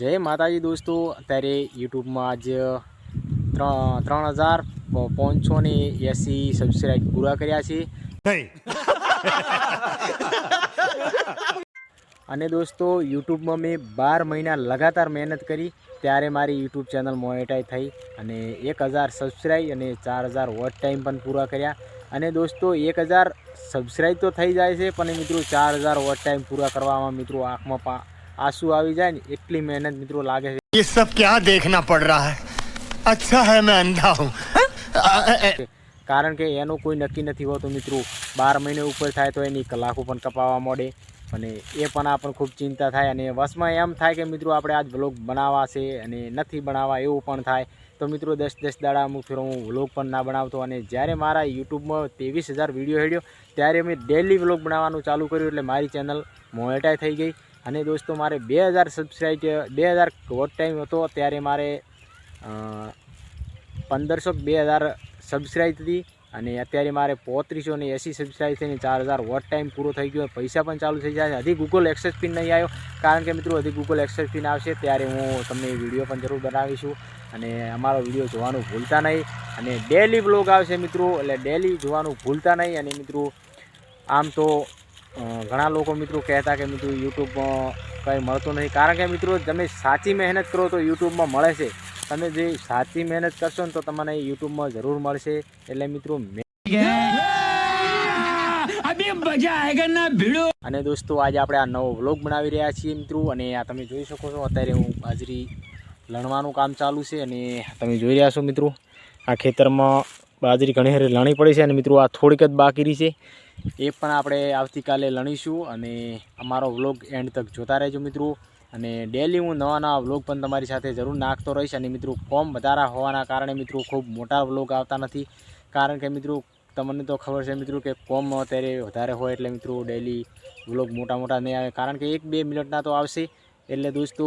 જય માતાજી દોસ્તો. અત્યારે યુટ્યુબમાં આજ ત્રણ હજાર પાંચસો ને એસી સબસ્ક્રાઈબ પૂરા કર્યા છે. અને દોસ્તો યુટ્યુબમાં મેં બાર મહિના લગાતાર મહેનત કરી ત્યારે મારી યુટ્યુબ ચેનલ મોનેટાઈઝ થઈ અને એક હજાર સબસ્ક્રાઈબ અને ચાર હજાર વોચ ટાઈમ પણ પૂરા કર્યા. અને દોસ્તો એક હજાર સબસ્ક્રાઈબ તો થઈ જાય છે પણ મિત્રો ચાર હજાર વોચ ટાઈમ પૂરા કરવામાં મિત્રો આંખમાં પા આંસુ આવી જાય ને એટલી મહેનત મિત્રો લાગે છે ये सब क्या देखना पड़ रहा है अच्छा है मैं अंधा हूँ કારણ કે એનું કોઈ નક્કી નથી હોતું મિત્રો બાર મહિને ઉપર થાય તો એની કલાકો પણ કપાવવા માંડે અને એ પણ આપણને ખૂબ ચિંતા થાય અને વસમાં એમ થાય કે મિત્રો આપણે આજ વ્લોગ બનાવવા છે અને નથી બનાવવા એવું પણ થાય તો મિત્રો દસ દસ દાડા અમુક ફેર હું વ્લોગ પણ ના બનાવતો અને જ્યારે મારા યુટ્યુબમાં ત્રેવીસ હજાર વિડીયો હેડ્યો ત્યારે મેં ડેલી વ્લોગ બનાવવાનું ચાલુ કર્યું એટલે મારી ચેનલ મોનેટાઈ થઈ ગઈ અને દોસ્તો, મારે બે હજાર સબસ્ક્રાઈબ બે હજાર વોટ ટાઈમ હતો, ત્યારે મારે પંદરસો બે હજાર સબસ્ક્રાઈબ હતી. અને અત્યારે મારે પોત્રીસો ને એંસી સબસ્ક્રાઈબ થઈને ચાર હજાર વોટ ટાઈમ પૂરો થઈ ગયો. પૈસા પણ ચાલુ થઈ જાય હજી ગૂગલ એક્સેસ પિન નહીં આવ્યો. કારણ કે મિત્રો, હજી ગૂગલ એક્સેસ પિન આવશે, ત્યારે હું તમને વીડિયો પણ જરૂર બનાવીશું. અને અમારો વીડિયો જોવાનું ભૂલતા નહીં. અને ડેલી બ્લોગ આવશે મિત્રો. એટલે ડેલી જોવાનું ભૂલતા નહીં. અને મિત્રો, આમ તો ઘણા લોકો મિત્રો કહેતા કે મિત્રો યુટ્યુબમાં કંઈ મળતું નથી કારણ કે મિત્રો તમે સાચી મહેનત કરો તો યુટ્યુબમાં મળે છે. તમે જે સાચી મહેનત કરશો ને તો તમને યુટ્યુબમાં જરૂર મળશે. એટલે મિત્રો અને દોસ્તો આજે આપણે આ નવો વ્લોગ બનાવી રહ્યા છીએ મિત્રો. અને આ તમે જોઈ શકો છો અત્યારે હું બાજરી લણવાનું કામ ચાલુ છે અને તમે જોઈ રહ્યા છો મિત્રો. આ ખેતરમાં બાજરી ઘણી હારી લણી પડી છે અને મિત્રો આ થોડીક જ બાકી છે. એ પણ આપણે આવતીકાલે લણીશું અને અમારો વ્લોગ એન્ડ તક જોતા રહેજો મિત્રો. અને ડેલી હું નવા નવા વ્લોગ પણ તમારી સાથે જરૂર નાખતો રહીશ અને મિત્રો કોમ વધારા હોવાના કારણે મિત્રો ખૂબ મોટા વ્લોગ આવતા નથી. કારણ કે મિત્રો તમને તો ખબર છે મિત્રો કે કોમ અત્યારે વધારે હોય એટલે મિત્રો ડેલી વ્લોગ મોટા મોટા નહીં આવે. કારણ કે એક બે મિનિટના તો આવશે. એટલે દોસ્તો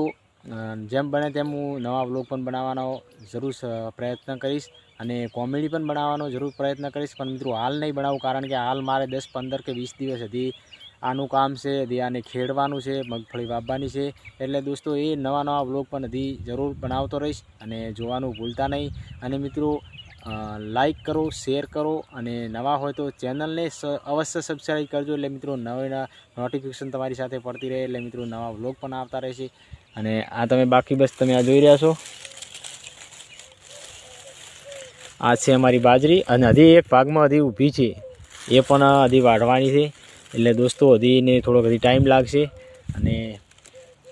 જેમ બને તેમ હું નવા વ્લોગ પણ બનાવવાનો જરૂર પ્રયત્ન કરીશ અને કોમેડી પણ બનાવવાનો જરૂર પ્રયત્ન કરીશ. પણ મિત્રો, હાલ નહીં બનાવું કારણ કે હાલ મારે દસ, પંદર કે વીસ દિવસ હતી આનું કામ છે, હજી આને ખેડવાનું છે, મગફળી વાવવાની છે. એટલે દોસ્તો, એ નવા નવા વ્લોગ પણ હજી જરૂર બનાવતો રહીશ અને જોવાનું ભૂલતા નહીં. અને મિત્રો લાઇક કરો શેર કરો અને નવા હોય તો ચેનલને અવશ્ય સબસ્ક્રાઈબ કરજો. એટલે મિત્રો, નવા નોટિફિકેશન તમારી સાથે પડતી રહે. એટલે મિત્રો, નવા વ્લોગ પણ આવતા રહેશે. અને આ તમે બાકી બસ તમે આ જોઈ રહ્યા છો આ છે અમારી બાજરી અને હજી એક ભાગમાં હજી ઊભી છે એ પણ હજી વાઢવાની છે એટલે દોસ્તો હજી એને થોડોક હજી ટાઈમ લાગશે અને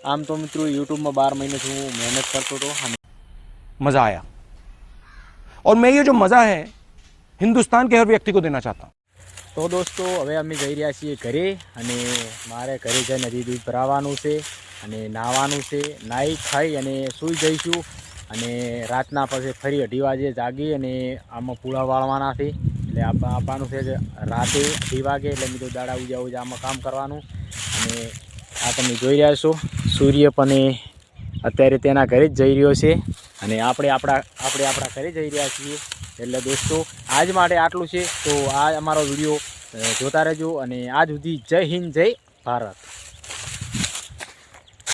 આમ તો મિત્રો યુટ્યુબમાં બાર મહિનેથી હું મહેનત કરતો હતો અને मज़ा आया और मैं ये जो मज़ा है हिंदुस्तान के हर व्यक्ति को देना चाहता हूँ તો દોસ્તો, હવે અમે જઈ રહ્યા છીએ ઘરે અને મારે ઘરે જઈને હજી દૂધ ભરાવાનું છે અને નાહવાનું છે. નાહી ખાઈ અને સૂઈ જઈશું અને રાતના પછી ફરી અઢી વાગે જાગી અને આમાં પૂળા વાળવાના છે. એટલે આપ- આપવાનું છે કે રાતે અઢી વાગે એટલે મિત્રો દાડા ઉજા ઉજા આમાં કામ કરવાનું. અને આ તમે જોઈ રહ્યા છો, સૂર્ય પણ અત્યારે તેના ઘરે જ જઈ રહ્યો છે. અને આપણે આપણા આપણે આપણા ઘરે જઈ રહ્યા છીએ. એટલે દોસ્તો, આજ માટે આટલું છે. તો આ અમારો વીડિયો જોતા રહેજો અને આજ સુધી જય હિન્દ, જય ભારત.